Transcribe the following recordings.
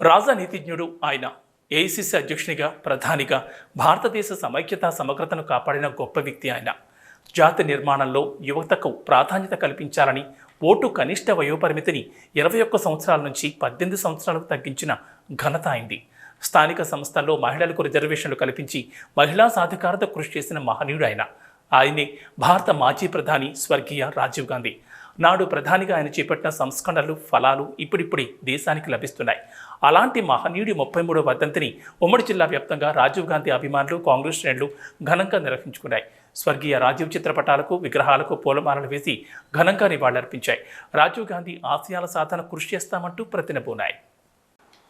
రాజనీతిజ్ఞుడు ఆయన ఏఐసిసి అధ్యక్షునిగా ప్రధానిగా భారతదేశ సమైక్యత సమగ్రతను కాపాడిన గొప్ప వ్యక్తి ఆయన. జాతి నిర్మాణంలో యువతకు ప్రాధాన్యత కల్పించాలని ఓటు కనిష్ట వయోపరిమితిని ఇరవై ఒక్క సంవత్సరాల నుంచి పద్దెనిమిది సంవత్సరాలకు తగ్గించిన ఘనత అయింది స్థానిక సంస్థల్లో మహిళలకు రిజర్వేషన్లు కల్పించి మహిళా సాధికారత కృషి చేసిన మహనీయుడు ఆయన. ఆయనే భారత మాజీ ప్రధాని స్వర్గీయ రాజీవ్ గాంధీ. నాడు ప్రధానిగా ఆయన చేపట్టిన సంస్కరణలు ఫలాలు ఇప్పుడిప్పుడే దేశానికి లభిస్తున్నాయి. అలాంటి మహనీయుడి ముప్పై మూడో వర్ధంతిని ఉమ్మడి జిల్లా వ్యాప్తంగా రాజీవ్ గాంధీ అభిమానులు కాంగ్రెస్ శ్రేణులు ఘనంగా నిర్వహించుకున్నాయి. స్వర్గీయ రాజీవ్ చిత్రపటాలకు విగ్రహాలకు పూలమాలలు వేసి ఘనంగా నివాళులర్పించాయి. రాజీవ్ గాంధీ ఆశయాల సాధన కృషి చేస్తామంటూ ప్రతినబూనాయి.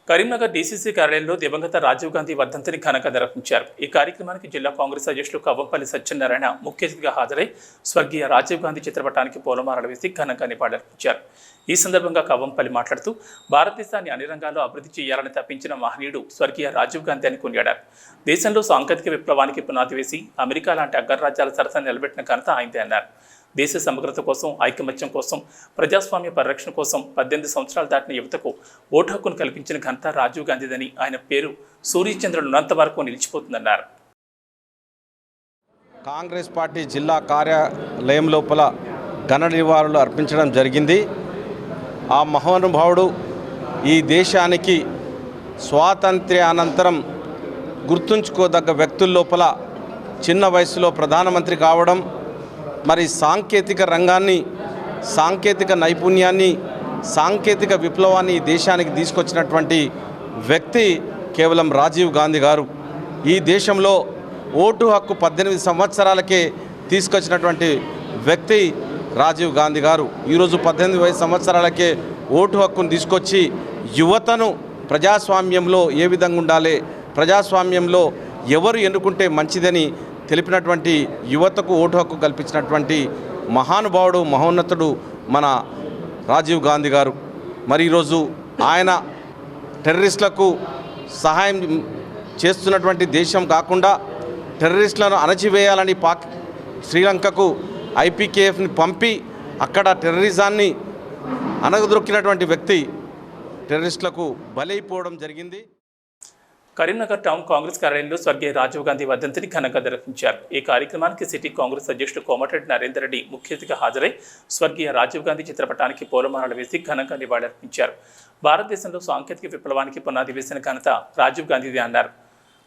కరీంనగర్ డీసీసీ కార్యాలయంలో దివంగత రాజీవ్ గాంధీ వర్ధంతిని ఘనంగా నిర్వహించారు. ఈ కార్యక్రమానికి జిల్లా కాంగ్రెస్ అధ్యక్షులు కవ్వంపల్లి సత్యనారాయణ ముఖ్య అతిథిగా హాజరై స్వర్గీయ రాజీవ్ గాంధీ చిత్రపటానికి పూలమాలలు వేసి ఘనంగా నివాళులర్పించారు ఈ సందర్భంగా కవ్వంపల్లి మాట్లాడుతూ భారతదేశాన్ని అన్ని రంగాల్లో అభివృద్ధి చేయాలని తప్పించిన మహనీయుడు స్వర్గీయ రాజీవ్ గాంధీ అని కొనియాడారు. దేశంలో సాంకేతిక విప్లవానికి పునాది వేసి అమెరికా లాంటి అగ్రరాజ్యాల సరసన నిలబెట్టిన ఘనత ఆయనదే అన్నారు. దేశ సమగ్రత కోసం ఐకమత్యం కోసం ప్రజాస్వామ్య పరిరక్షణ కోసం పద్దెనిమిది సంవత్సరాలు దాటిన యువతకు ఓటు హక్కును కల్పించిన ఘనత రాజీవ్ గాంధీదని ఆయన పేరు సూర్యచంద్రుడు ఉన్నంత వరకు నిలిచిపోతుందన్నారు. కాంగ్రెస్ పార్టీ జిల్లా కార్యాలయం లోపల ఘన నివారణలు అర్పించడం జరిగింది. ఆ మహానుభావుడు ఈ దేశానికి స్వాతంత్ర్య అనంతరం గుర్తుంచుకోదగ్గ వ్యక్తుల లోపల చిన్న వయసులో ప్రధానమంత్రి కావడం మరి సాంకేతిక రంగాన్ని సాంకేతిక నైపుణ్యాన్ని సాంకేతిక విప్లవాన్ని దేశానికి తీసుకొచ్చినటువంటి వ్యక్తి కేవలం రాజీవ్ గాంధీ గారు. ఈ దేశంలో ఓటు హక్కు పద్దెనిమిది సంవత్సరాలకే తీసుకొచ్చినటువంటి వ్యక్తి రాజీవ్ గాంధీ గారు. ఈరోజు పద్దెనిమిది వయసు సంవత్సరాలకే ఓటు హక్కును తీసుకొచ్చి యువతను ప్రజాస్వామ్యంలో ఏ విధంగా ఉండాలి ప్రజాస్వామ్యంలో ఎవరు ఎన్నుకుంటే మంచిదని తెలిపినటువంటి యువతకు ఓటు హక్కు కల్పించినటువంటి మహానుభావుడు మహోన్నతుడు మన రాజీవ్ గాంధీ గారు. మరి ఈరోజు ఆయన టెర్రరిస్టులకు సహాయం చేస్తున్నటువంటి దేశం కాకుండా టెర్రరిస్టులను అణచివేయాలని పాక్ శ్రీలంకకు ఐపీకేఎఫ్ని పంపి అక్కడ టెర్రరిజాన్ని అనగదొక్కినటువంటి వ్యక్తి టెర్రరిస్టులకు బలైపోవడం జరిగింది. కరీంనగర్ టౌన్ కాంగ్రెస్ కార్యాలయంలో స్వర్గీయ రాజీవ్ గాంధీ వర్ధంతిని ఘనంగా నిర్వహించారు. ఈ కార్యక్రమానికి సిటీ కాంగ్రెస్ అధ్యక్షుడు కోమటిరెడ్డి నరేందర్ రెడ్డి ముఖ్య అతిథిగా హాజరై స్వర్గీయ రాజీవ్ గాంధీ చిత్రపటానికి పూలమాలలు వేసి ఘనంగా నివాళులర్పించారు. భారతదేశంలో సాంకేతిక విప్లవానికి పునాది వేసిన ఘనత రాజీవ్ గాంధీది అన్నారు.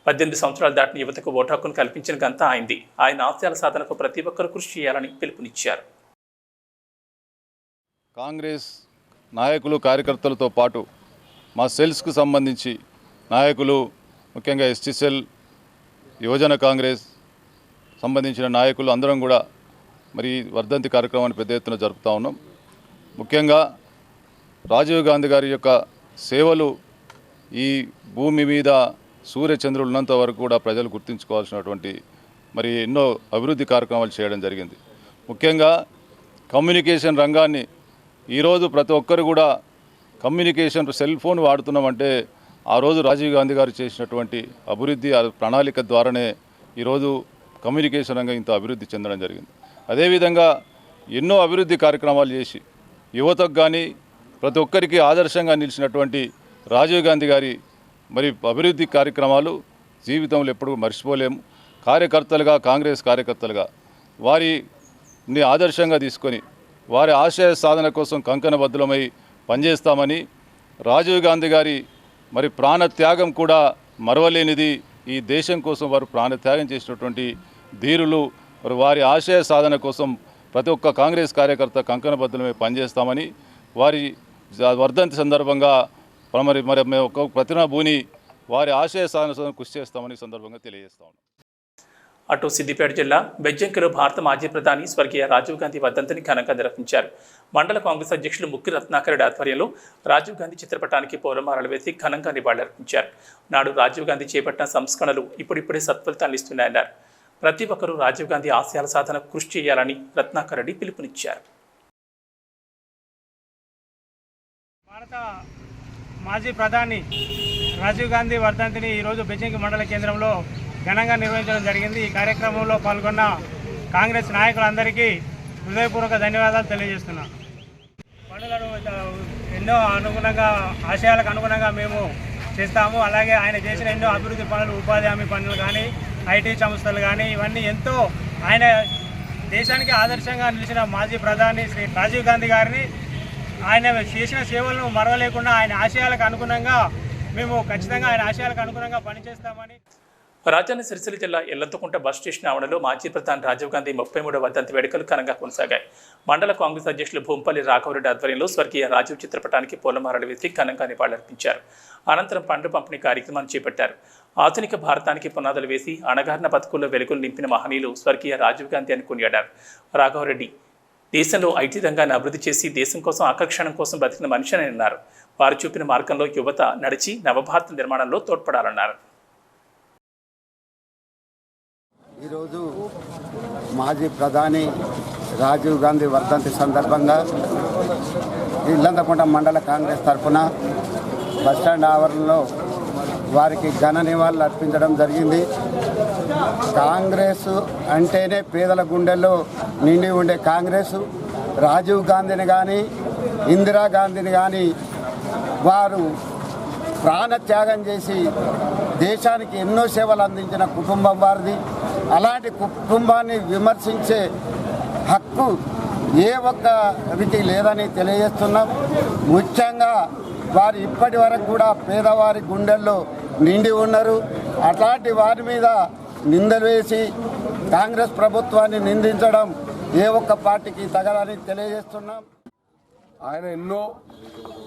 పద్దెనిమిది సంవత్సరాలు దాటిన యువతకు ఓటాకును కల్పించిన ఘనత ఆయనది. ఆయన ఆశయాల సాధనకు ప్రతి ఒక్కరూ కృషి చేయాలని పిలుపునిచ్చారు. కాంగ్రెస్ నాయకులు కార్యకర్తలతో పాటు మా సెల్స్కు సంబంధించి నాయకులు ముఖ్యంగా ఎస్టీసెల్ యువజన కాంగ్రెస్ సంబంధించిన నాయకులు అందరం కూడా మరి వర్ధంతి కార్యక్రమాన్ని పెద్ద ఎత్తున జరుపుతూ ఉన్నాం. ముఖ్యంగా రాజీవ్ గాంధీ గారి యొక్క సేవలు ఈ భూమి మీద సూర్యచంద్రులు ఉన్నంత వరకు కూడా ప్రజలు గుర్తుంచుకోవాల్సినటువంటి మరి ఎన్నో అభివృద్ధి కార్యక్రమాలు చేయడం జరిగింది. ముఖ్యంగా కమ్యూనికేషన్ రంగాన్ని ఈరోజు ప్రతి ఒక్కరు కూడా కమ్యూనికేషన్ సెల్ ఫోన్ వాడుతున్నామంటే ఆ రోజు రాజీవ్ గాంధీ గారు చేసినటువంటి అభివృద్ధి ప్రణాళిక ద్వారానే ఈరోజు కమ్యూనికేషన్ రంగం ఇంత అభివృద్ధి చెందడం జరిగింది. అదేవిధంగా ఎన్నో అభివృద్ధి కార్యక్రమాలు చేసి యువతకు కానీ ప్రతి ఒక్కరికి ఆదర్శంగా నిలిచినటువంటి రాజీవ్ గాంధీ గారి మరి అభివృద్ధి కార్యక్రమాలు జీవితంలో ఎప్పుడు మర్చిపోలేము. కార్యకర్తలుగా కాంగ్రెస్ కార్యకర్తలుగా వారిని ఆదర్శంగా తీసుకొని వారి ఆశయ సాధన కోసం కంకణబద్ధులమై పనిచేస్తామని రాజీవ్ గాంధీ గారి మరి ప్రాణత్యాగం కూడా మరవలేనిది ఈ దేశం కోసం వారు ప్రాణత్యాగం చేసినటువంటి ధీరులు మరి వారి ఆశయ సాధన కోసం ప్రతి ఒక్క కాంగ్రెస్ కార్యకర్త కంకణబద్ధులమై పనిచేస్తామని వారి వర్ధంతి సందర్భంగా మరి మరి మేము ఒక ప్రతిన భూని వారి ఆశయ సాధన కృషి చేస్తామని సందర్భంగా తెలియజేస్తాం అటు సిద్దిపేట జిల్లా బెజ్జంకిలో భారత మాజీ ప్రధాని స్వర్గీయ రాజీవ్ గాంధీ వర్ధంతిని ఘనంగా నిర్వహించారు. మండల కాంగ్రెస్ అధ్యక్షులు ముక్కి రత్నాకరెడ్డి ఆధ్వర్యంలో రాజీవ్ గాంధీ చిత్రపటానికి పౌరమారాలు వేసి ఘనంగా నివాళులర్పించారు నాడు రాజీవ్ గాంధీ చేపట్టిన సంస్కరణలు ఇప్పుడిప్పుడే సత్ఫలితాలు ఇస్తున్నాయన్నారు. ప్రతి ఒక్కరూ రాజీవ్ గాంధీ ఆశయాల సాధనకు కృషి చేయాలని రత్నాకరెడ్డి పిలుపునిచ్చారు. భారత మాజీ ప్రధాని రాజీవ్ గాంధీ వర్ధంతిని ఈరోజు బెజ్జంకి మండల కేంద్రంలో ఘనంగా నిర్వహించడం జరిగింది. ఈ కార్యక్రమంలో పాల్గొన్న కాంగ్రెస్ నాయకులందరికీ హృదయపూర్వక ధన్యవాదాలు తెలియజేస్తున్నాను పండుగను ఎన్నో ఎన్నో అనుగుణంగా ఆశయాలకు అనుగుణంగా మేము చేస్తాము. అలాగే ఆయన చేసిన ఎన్నో అభివృద్ధి పనులు ఉపాధి హామీ పనులు కానీ ఐటీ సంస్థలు కానీ ఇవన్నీ ఎంతో ఆయన దేశానికి ఆదర్శంగా నిలిచిన మాజీ ప్రధాని శ్రీ రాజీవ్ గాంధీ గారిని ఆయన చేసిన సేవలను మరవలేకుండా ఆయన ఆశయాలకు అనుగుణంగా మేము ఖచ్చితంగా ఆయన ఆశయాలకు అనుగుణంగా పనిచేస్తామని రాజధాని సిరిసిల్ల జిల్లా ఎల్లంతకుంట బస్ స్టేషన్ ఆవరణలో మాజీ ప్రధాని రాజీవ్ గాంధీ ముప్పై మూడవ వర్ధంతి వేడుకలు ఘనంగా కొనసాగాయి. మండల కాంగ్రెస్ అధ్యక్షులు భూంపల్లి రాఘవరెడ్డి ఆధ్వర్యంలో స్వర్గీయ రాజీవ్ చిత్రపటానికి పూలమాలలు వేసి ఘనంగా నివాళులర్పించారు. అనంతరం పండ్ల పంపిణీ కార్యక్రమాన్ని చేపట్టారు. ఆధునిక భారతానికి పునాదులు వేసి అణగారిన బతుకుల్లో వెలుగులు నింపిన మహనీయులు స్వర్గీయ రాజీవ్ గాంధీ అని కొనియాడారు. రాఘవరెడ్డి దేశంలో ఐటీ రంగాన్ని అభివృద్ధి చేసి దేశం కోసం ఆకర్షణ కోసం బతికిన మనిషి అని అన్నారు. వారు చూపిన మార్గంలో యువత నడిచి నవభారత నిర్మాణంలో తోడ్పడాలన్నారు. ఈరోజు మాజీ ప్రధాని రాజీవ్ గాంధీ వర్ధంతి సందర్భంగా ఇల్లంతకుంట మండల కాంగ్రెస్ తరఫున బస్టాండ్ ఆవరణలో వారికి ఘన నివాళులు అర్పించడం జరిగింది. కాంగ్రెస్ అంటేనే పేదల గుండెల్లో నిండి ఉండే కాంగ్రెస్. రాజీవ్ గాంధీని కానీ ఇందిరాగాంధీని కానీ వారు ప్రాణత్యాగం చేసి దేశానికి ఎన్నో సేవలు అందించిన కుటుంబం వారిది. అలాంటి కుటుంబాన్ని విమర్శించే హక్కు ఏ ఒక్కరికి లేదని తెలియజేస్తున్నాం. ముఖ్యంగా వారు ఇప్పటి వరకు కూడా పేదవారి గుండెల్లో నిండి ఉన్నారు. అట్లాంటి వారి మీద నిందలు వేసి కాంగ్రెస్ ప్రభుత్వాన్ని నిందించడం ఏ ఒక్క పార్టీకి తగదని తెలియజేస్తున్నాం. ఆయన ఎన్నో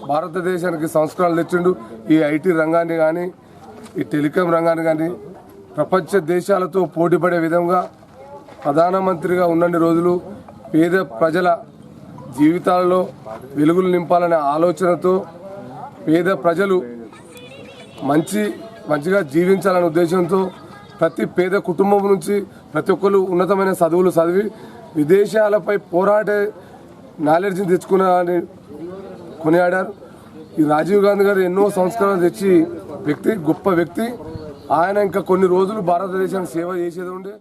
భారతదేశానికి సంస్కరణలు తెచ్చిండు. ఈ ఐటీ రంగాన్ని కానీ ఈ టెలికాం రంగాన్ని కానీ ప్రపంచ దేశాలతో పోటీపడే విధంగా ప్రధానమంత్రిగా ఉన్నన్ని రోజులు పేద ప్రజల జీవితాలలో వెలుగులు నింపాలనే ఆలోచనతో పేద ప్రజలు మంచి మంచిగా జీవించాలనే ఉద్దేశంతో ప్రతి పేద కుటుంబం నుంచి ప్రతి ఒక్కరు ఉన్నతమైన చదువులు చదివి విదేశాలపై పోరాడే నాలెడ్జ్ని తెచ్చుకున్నారని కొనియాడారు. ఈ రాజీవ్ గాంధీ గారు ఎన్నో సంస్కరణలు తెచ్చి వ్యక్తి గొప్ప వ్యక్తి ఆయన ఇంకా కొన్ని రోజులు భారతదేశానికి సేవ చేసేది ఉండే